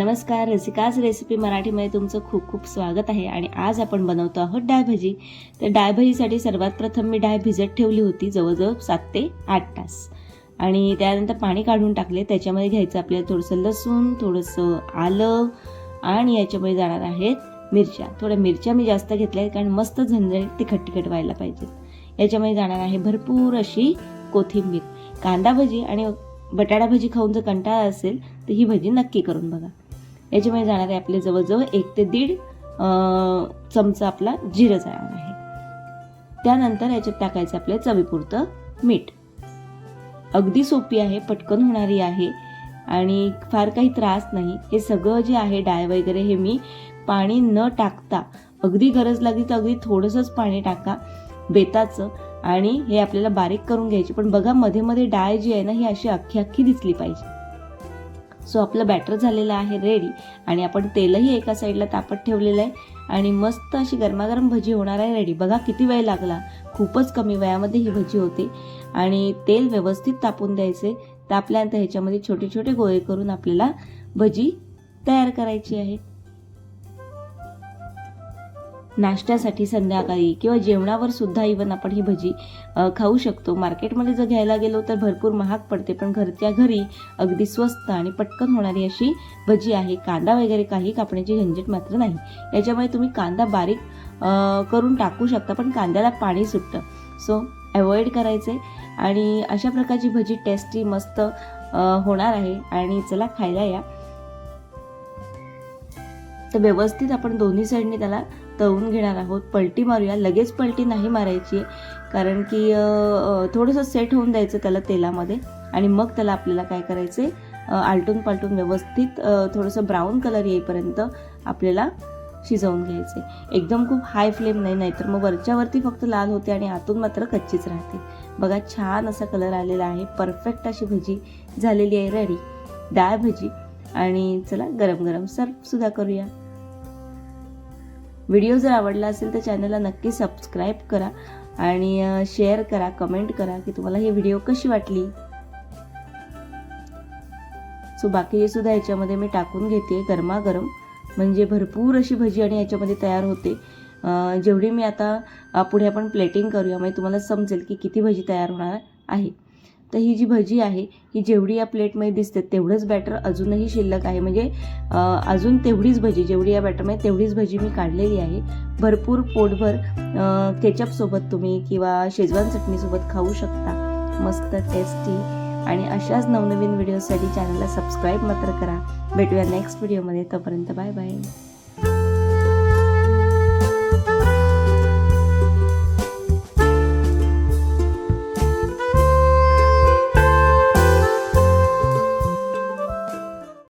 नमस्कार रसिकाच रेसिपी मराठीमध्ये तुमचं खूप खूप स्वागत आहे. आणि आज आपण बनवतो आहोत डाळभजी तर डाळभजीसाठी सर्वात प्रथम मी डाळ भिजत ठेवली होती जवळजवळ सात ते आठ तास. आणि त्यानंतर पाणी काढून टाकले. त्याच्यामध्ये घ्यायचं आपल्याला थोडंसं लसूण थोडंसं आलं आणि याच्यामध्ये जाणार आहेत मिरच्या. थोड्या मिरच्या मी जास्त घेतल्या आहेत कारण मस्त झणझणीत तिखट तिखट व्हायला पाहिजेत याच्यामध्ये जाणार आहे भरपूर अशी कोथिंबीर. कांदा भजी आणि बटाटा भजी खाऊन जर कंटाळा असेल तर ही भजी नक्की करून बघा. याच्यामध्ये जाणार आहे आपले जवळजवळ एक ते दीड चमचा आपला जिरं जाणार आहे. त्यानंतर याच्यात टाकायचं आपल्या चवीपुरतं मीठ. अगदी सोपी आहे पटकन होणारी आहे आणि फार काही त्रास नाही. हे सगळं जे आहे डाळ वगैरे हे मी पाणी न टाकता अगदी गरज लागली तर अगदी थोडंसंच पाणी टाका बेताचं आणि हे आपल्याला बारीक करून घ्यायची. पण बघा मध्ये मध्ये डाळ जी आहे ना ही अशी अख्खी अख्खी दिसली पाहिजे. सो आपलं बॅटर झालेलं आहे रेडी आणि आपण तेलही एका साईडला तापत ठेवलेलं आहे. आणि मस्त अशी गरमागरम भजी होणार आहे रेडी बघा किती वेळ लागला. खूपच कमी वेळामध्ये ही भजी होते. आणि तेल व्यवस्थित तापून द्यायचे. तापल्यानंतर ह्याच्यामध्ये छोटे छोटे गोळे करून आपल्याला भजी तयार करायची आहे. नाश्त्यासाठी संध्याकाळी किंवा जेवणावर सुद्धा इवन आपण ही भजी खाऊ शकतो. मार्केटमध्ये जर घ्यायला गेलो तर भरपूर महाग पडते पण घरच्या घरी अगदी स्वस्त आणि पटकन होणारी अशी भजी आहे. कांदा वगैरे काही कापण्याची झंझट मात्र नाही. याच्यामुळे तुम्ही कांदा बारीक करून टाकू शकता पण कांद्याला पाणी सुटतं. सो अवॉइड करायचे आणि अशा प्रकारची भजी टेस्टी मस्त होणार आहे आणि चला खायला या. तर व्यवस्थित आपण दोन्ही साईडने त्याला तळून घेणार आहोत. पलटी मारूया. लगेच पलटी नाही मारायची. आहे कारण की थोडंसं सेट होऊन द्यायचं त्याला तेलामध्ये. आणि मग त्याला आपल्याला काय करायचे आलटून पालटून व्यवस्थित थोडंसं ब्राऊन कलर येईपर्यंत आपल्याला शिजवून घ्यायचे एकदम खूप हाय फ्लेम नाही नाहीतर मग वरच्यावरती फक्त लाल होते आणि आतून मात्र कच्चीच राहते. बघा छान असा कलर आलेला आहे. परफेक्ट अशी भजी झालेली आहे. रेडी डाळ भजी. आणि चला गरम गरम सर्व सुद्धा करूया. व्हिडिओ जर आवडला असेल तर चॅनलला नक्की सबस्क्राईब करा आणि शेअर करा कमेंट करा की तुम्हाला ही व्हिडिओ कशी वाटली. सो बाकीचे सुद्धा याच्यामध्ये मी टाकून घेते गरमागरम. म्हणजे भरपूर अशी भजी आणि याच्यामध्ये तयार होते. जेवढी मी आता पुढे आपण प्लेटिंग करूया म्हणजे तुम्हाला समजेल की किती भजी तयार होणार आहे. तर ही जी भजी आहे ही जेवढी या प्लेटमध्ये दिसते तेवढंच बॅटर अजूनही शिल्लक आहे. म्हणजे अजून तेवढीच भजी जेवढी या बॅटरमध्ये तेवढीच भजी मी काढलेली आहे. भरपूर पोटभर केचपसोबत तुम्ही किंवा शेजवान चटणीसोबत खाऊ शकता. मस्त टेस्टी आणि अशाच नवनवीन व्हिडिओसाठी चॅनलला सबस्क्राईब मात्र करा. भेटूया नेक्स्ट व्हिडिओमध्ये तोपर्यंत बाय बाय